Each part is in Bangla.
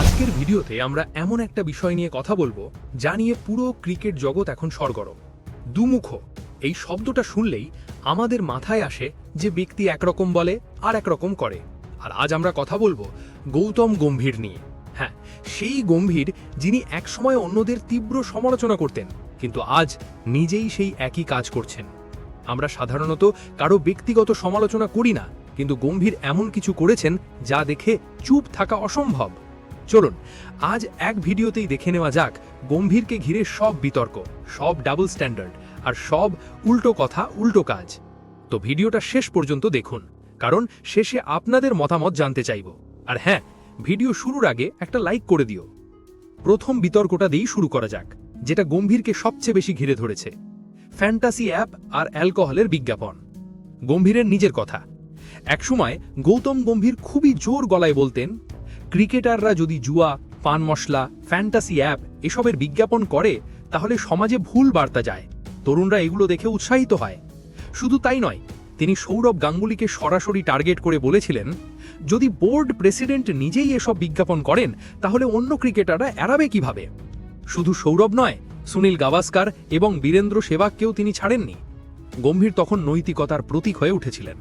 আজকের ভিডিওতে আমরা এমন একটা বিষয় নিয়ে কথা বলব যা নিয়ে পুরো ক্রিকেট জগৎ এখন সরগরম। দুমুখ। এই শব্দটা শুনলেই আমাদের মাথায় আসে যে ব্যক্তি একরকম বলে আর একরকম করে। আর আজ আমরা কথা বলব গৌতম গম্ভীর নিয়ে। হ্যাঁ সেই গম্ভীর যিনি একসময় অন্যদের তীব্র সমালোচনা করতেন, কিন্তু আজ নিজেই সেই একই কাজ করছেন। আমরা সাধারণত কারও ব্যক্তিগত সমালোচনা করি না, কিন্তু গম্ভীর এমন কিছু করেছেন যা দেখে চুপ থাকা অসম্ভব। চলুন, আজ এক ভিডিওতেই দেখে নেওয়া যাক গম্ভীরকে ঘিরে সব বিতর্ক, সব ডাবল স্ট্যান্ডার্ড আর সব উল্টো কথা, উল্টো কাজ। তো ভিডিওটা শেষ পর্যন্ত দেখুন, কারণ শেষে আপনাদের মতামত জানতে চাইব। আর হ্যাঁ ভিডিও শুরুর আগে একটা লাইক করে দিও। প্রথম বিতর্কটা দিয়েই শুরু করা যাক, যেটা গম্ভীরকে সবচেয়ে বেশি ঘিরে ধরেছে। ফ্যান্টাসি অ্যাপ আর অ্যালকোহলের বিজ্ঞাপন। গম্ভীরের নিজের কথা। একসময় গৌতম গম্ভীর খুবই জোর গলায় বলতেন ক্রিকেটাররা যদি জুয়া, পান মশলা, ফ্যান্টাসি অ্যাপ এসবের বিজ্ঞাপন করে, তাহলে সমাজে ভুল বার্তা যায়। তরুণরা এগুলো দেখে উৎসাহিত হয়। শুধু তাই নয়, তিনি সৌরভ গাঙ্গুলিকে সরাসরি টার্গেট করে বলেছিলেন, যদি বোর্ড প্রেসিডেন্ট নিজেই এসব বিজ্ঞাপন করেন, তাহলে অন্য ক্রিকেটাররা এড়াবে কীভাবে? শুধু সৌরভ নয়, সুনীল গাভাস্কার এবং বীরেন্দ্র সেবাগকেও তিনি ছাড়েননি। গম্ভীর তখন নৈতিকতার প্রতীক হয়ে উঠেছিলেন।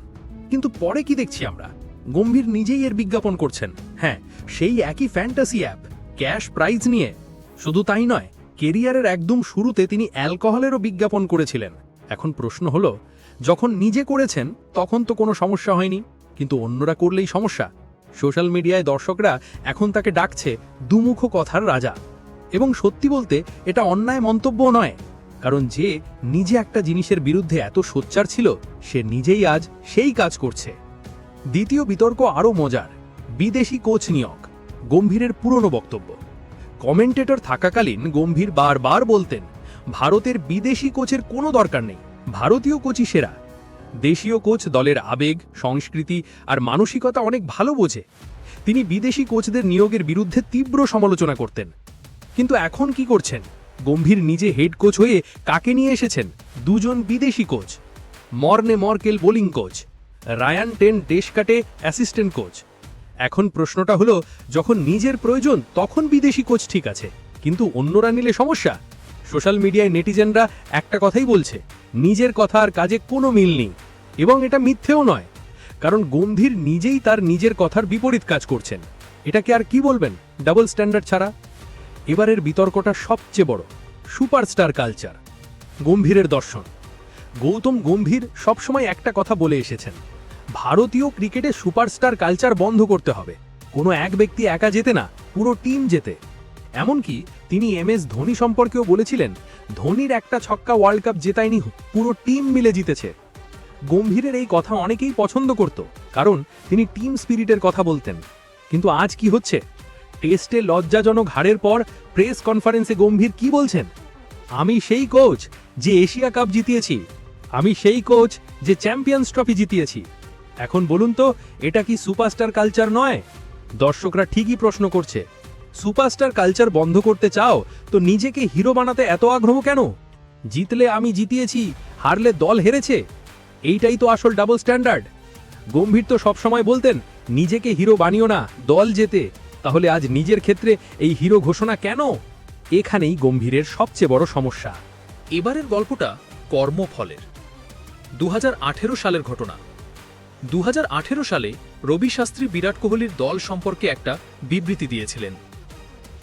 কিন্তু পরে কি দেখছি আমরা? গম্ভীর নিজেই এর বিজ্ঞাপন করছেন। হ্যাঁ সেই একই ফ্যান্টাসি অ্যাপ ক্যাশ প্রাইজ নিয়ে। শুধু তাই নয়, কেরিয়ারের একদম শুরুতে তিনি অ্যালকোহলেরও বিজ্ঞাপন করেছিলেন। এখন প্রশ্ন হলো, যখন নিজে করেছেন, তখন তো কোনো সমস্যা হয়নি। কিন্তু অন্যরা করলেই সমস্যা। সোশ্যাল মিডিয়ায় দর্শকরা এখন তাকে ডাকছে, দুমুখ কথার রাজা। এবং সত্যি বলতে, এটা অন্যায় মন্তব্য নয়। কারণ যে নিজে একটা জিনিসের বিরুদ্ধে এত সোচ্চার ছিল, সে নিজেই আজ সেই কাজ করছে। দ্বিতীয় বিতর্ক আরও মজার। বিদেশি কোচ নিয়োগ, গম্ভীরের পুরনো বক্তব্য। কমেন্টেটর থাকাকালীন গম্ভীর বারবার বলতেন, ভারতের বিদেশি কোচের কোনো দরকার নেই, ভারতীয় কোচই সেরা। দেশীয় কোচ দলের আবেগ, সংস্কৃতি আর মানসিকতা অনেক ভালো বোঝে। তিনি বিদেশি কোচদের নিয়োগের বিরুদ্ধে তীব্র সমালোচনা করতেন। কিন্তু এখন কি করছেন? গম্ভীর নিজে হেড কোচ হয়ে কাকে নিয়ে এসেছেন? দুজন বিদেশি coach, Morne Morkel bowling coach. Ryan ten Doeschate assistant coach. এখন প্রশ্নটা হলো, যখন নিজের প্রয়োজন, তখন বিদেশি কোচ ঠিক আছে, কিন্তু অন্যরা নিলে সমস্যা? সোশ্যাল মিডিয়ায় নেটিজেনরা একটা কথাই বলছে, নিজের কথা আর কাজে কোনো মিল নেই। এবং এটা মিথ্যেও নয়, কারণ গম্ভীর নিজেই তার নিজের কথার বিপরীত কাজ করছেন। এটাকে আর কি বলবেন, ডাবল স্ট্যান্ডার্ড ছাড়া? এবারের বিতর্কটা সবচেয়ে বড়, সুপারস্টার কালচার, গম্ভীরের দর্শন। গৌতম গম্ভীর সবসময় একটা কথা বলে এসেছেন ভারতীয় ক্রিকেটে সুপারস্টার কালচার বন্ধ করতে হবে। কোনো এক ব্যক্তি একা যেতে না, পুরো টিম যেতে। এমনকি তিনি এম এস ধোনি সম্পর্কেও বলেছিলেন, ধোনির একটা ছক্কা ওয়ার্ল্ড কাপ জেতায়নি, পুরো টিম মিলে জিতেছে। গম্ভীরের এই কথা অনেকেই পছন্দ করত, কারণ তিনি টিম স্পিরিটের কথা বলতেন। কিন্তু আজ কি হচ্ছে? টেস্টে লজ্জাজনক হারের পর প্রেস কনফারেন্সে গম্ভীর কি বলছেন? আমি সেই কোচ যে এশিয়া কাপ জিতিয়েছি। আমি সেই কোচ যে চ্যাম্পিয়ন্স ট্রফি জিতিয়েছি। এখন বলুন তো, এটা কি সুপারস্টার কালচার নয়? দর্শকরা ঠিকই প্রশ্ন করছে। সুপারস্টার কালচার বন্ধ করতে চাও, তো নিজেকে হিরো বানাতে এত আগ্রহ কেন? জিতলে আমি জিতিয়েছি, হারলে দল হেরেছে। এইটাই তো আসল ডাবল স্ট্যান্ডার্ড গম্ভীর তো সবসময় বলতেন, নিজেকে হিরো বানিও না, দল জেতে। তাহলে আজ নিজের ক্ষেত্রে এই হিরো ঘোষণা কেন? এখানেই গম্ভীরের সবচেয়ে বড় সমস্যা। এবারের গল্পটা কর্মফলের। দু হাজার আঠেরো সালের ঘটনা। দু হাজার আঠেরো সালে রবি শাস্ত্রী বিরাট কোহলির দল সম্পর্কে একটা বিবৃতি দিয়েছিলেন।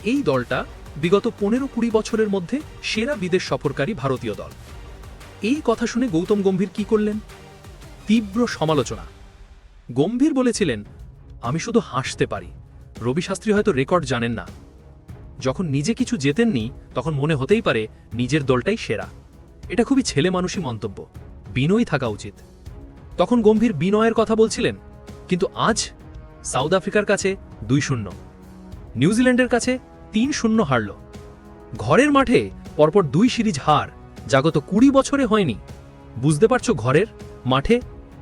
এই দলটা বিগত পনেরো কুড়ি বছরের মধ্যে সেরা বিদেশ সফরকারী ভারতীয় দল। এই কথা শুনে গৌতম গম্ভীর কি করলেন? তীব্র সমালোচনা। গম্ভীর বলেছিলেন, আমি শুধু হাসতে পারি। রবি শাস্ত্রী হয়তো রেকর্ড জানেন না। যখন নিজে কিছু জেতেননি, তখন মনে হতেই পারে নিজের দলটাই সেরা। এটা খুবই ছেলে মানুষই মন্তব্য। বিনয় থাকা উচিত। তখন গম্ভীর বিনয়ের কথা বলছিলেন, কিন্তু আজ সাউথ আফ্রিকার কাছে দুই শূন্য। নিউজিল্যান্ডের কাছে তিন শূন্য হারল। ঘরের মাঠে পরপর দুই সিরিজ হার যা গত কুড়ি বছরে হয়নি। বুঝতে পারছ ঘরের মাঠে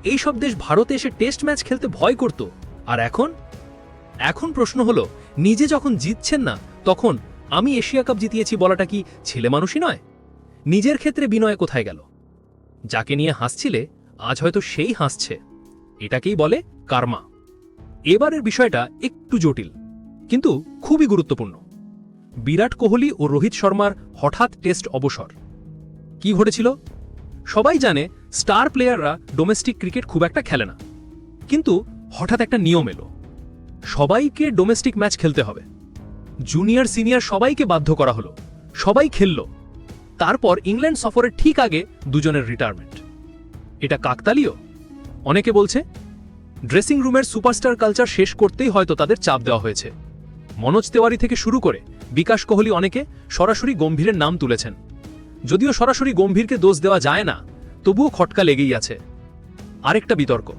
এই সব দেশ ভারতে এসে টেস্ট ম্যাচ খেলতে ভয় করত। আর এখন? এখন প্রশ্ন হলো, নিজে যখন জিতছেন না, তখন আমি এশিয়া কাপ জিতিয়েছি বলাটা কি ছেলে মানুষই নয়? নিজের ক্ষেত্রে বিনয় কোথায় গেল? যাকে নিয়ে হাসছিলে আজ হয়তো সেই হাসছে। এটাকেই বলে কার্মা। এবারের বিষয়টা একটু জটিল, কিন্তু খুবই গুরুত্বপূর্ণ। বিরাট কোহলি ও রোহিত শর্মার হঠাৎ টেস্ট অবসর। কি ঘটেছিল? সবাই জানে স্টার প্লেয়াররা ডোমেস্টিক ক্রিকেট খুব একটা খেলে না। কিন্তু হঠাৎ একটা নিয়ম এলো। সবাইকে ডোমেস্টিক ম্যাচ খেলতে হবে। জুনিয়র, সিনিয়র সবাইকে বাধ্য করা হলো। সবাই খেলল। তারপর ইংল্যান্ড সফরের ঠিক আগে দুজনের রিটায়ারমেন্ট। এটা কাকতালীয়? অনেকে বলছে ড্রেসিং রুমের সুপারস্টার কালচার শেষ করতেই হয়তো তাদের চাপ দেওয়া হয়েছে। মনোজ তেওয়ারি থেকে শুরু করে বিকাশ কোহলি অনেকে সরাসরি গম্ভীরের নাম তুলেছেন। যদিও সরাসরি গম্ভীরকে দোষ দেওয়া যায় না, তবুও খটকা লেগেই আছে। আরেকটা বিতর্ক,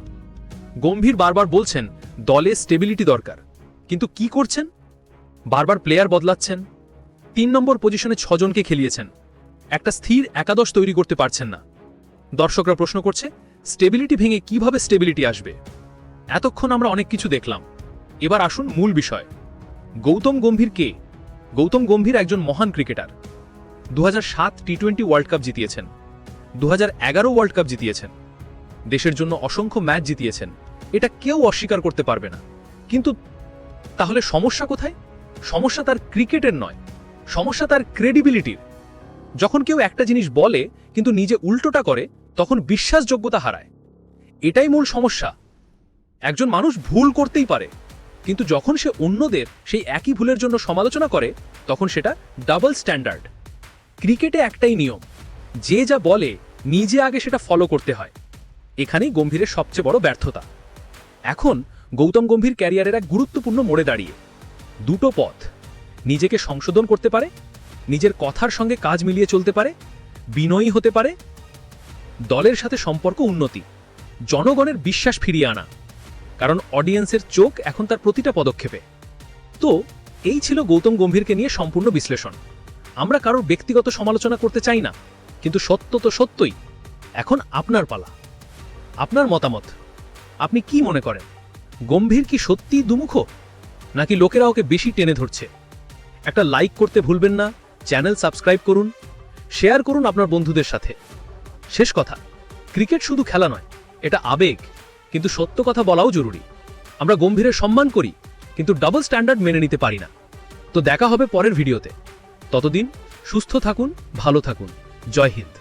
গম্ভীর বারবার বলছেন, দলে স্টেবিলিটি দরকার। কিন্তু কি করছেন? বারবার প্লেয়ার বদলাচ্ছেন। তিন নম্বর পজিশনে ছজনকে খেলিয়েছেন। একটা স্থির একাদশ তৈরি করতে পারছেন না। দর্শকরা প্রশ্ন করছে স্টেবিলিটি ভেঙে কীভাবে স্টেবিলিটি আসবে? এতক্ষণ আমরা অনেক কিছু দেখলাম। এবার আসুন মূল বিষয়। গৌতম গম্ভীর কে? গৌতম গম্ভীর একজন মহান ক্রিকেটার। দু টি টোয়েন্টি ওয়ার্ল্ড কাপ জিতিয়েছেন। দু ওয়ার্ল্ড কাপ জিতিয়েছেন। দেশের জন্য অসংখ্য ম্যাচ জিতিয়েছেন। এটা কেউ অস্বীকার করতে পারবে না। কিন্তু তাহলে সমস্যা কোথায়? সমস্যা তার ক্রিকেটের নয়। সমস্যা তার ক্রেডিবিলিটির যখন কেউ একটা জিনিস বলে, কিন্তু নিজে উল্টোটা করে তখন বিশ্বাসযোগ্যতা হারায়। এটাই মূল সমস্যা। একজন মানুষ ভুল করতেই পারে, কিন্তু যখন সে অন্যদের সেই একই ভুলের জন্য সমালোচনা করে, তখন সেটা ডাবল স্ট্যান্ডার্ড ক্রিকেটে একটাই নিয়ম, যে যা বলে নিজে আগে সেটা ফলো করতে হয়। এখানেই গম্ভীরের সবচেয়ে বড় ব্যর্থতা। এখন গৌতম গম্ভীর ক্যারিয়ারের এক গুরুত্বপূর্ণ মোড়ে দাঁড়িয়ে। দুটো পথ, নিজেকে সংশোধন করতে পারে, নিজের কথার সঙ্গে কাজ মিলিয়ে চলতে পারে, বিনয়ী হতে পারে দলের সাথে সম্পর্ক উন্নতি, জনগণের বিশ্বাস ফিরিয়ে আনা, কারণ অডিয়েন্সের চোখ এখন তার প্রতিটা পদক্ষেপে। তো, এই ছিল গৌতম গম্ভীরকে নিয়ে সম্পূর্ণ বিশ্লেষণ। আমরা কারোর ব্যক্তিগত সমালোচনা করতে চাই না, কিন্তু সত্য তো সত্যই। এখন আপনার পালা। আপনার মতামত, আপনি কি মনে করেন? গম্ভীর কি সত্যি দুমুখ? নাকি লোকেরা ওকে বেশি টেনে ধরছে? একটা লাইক করতে ভুলবেন না, চ্যানেল সাবস্ক্রাইব করুন, শেয়ার করুন আপনার বন্ধুদের সাথে। শেষ কথা, ক্রিকেট শুধু খেলা নয়, এটা আবেগ, কিন্তু সত্য কথা বলাও জরুরি। আমরা গম্ভীরের সম্মান করি, কিন্তু ডাবল স্ট্যান্ডার্ড মেনে নিতে পারি না। তো দেখা হবে পরের ভিডিওতে। ততদিন সুস্থ থাকুন, ভালো থাকুন। জয় হিন্দ।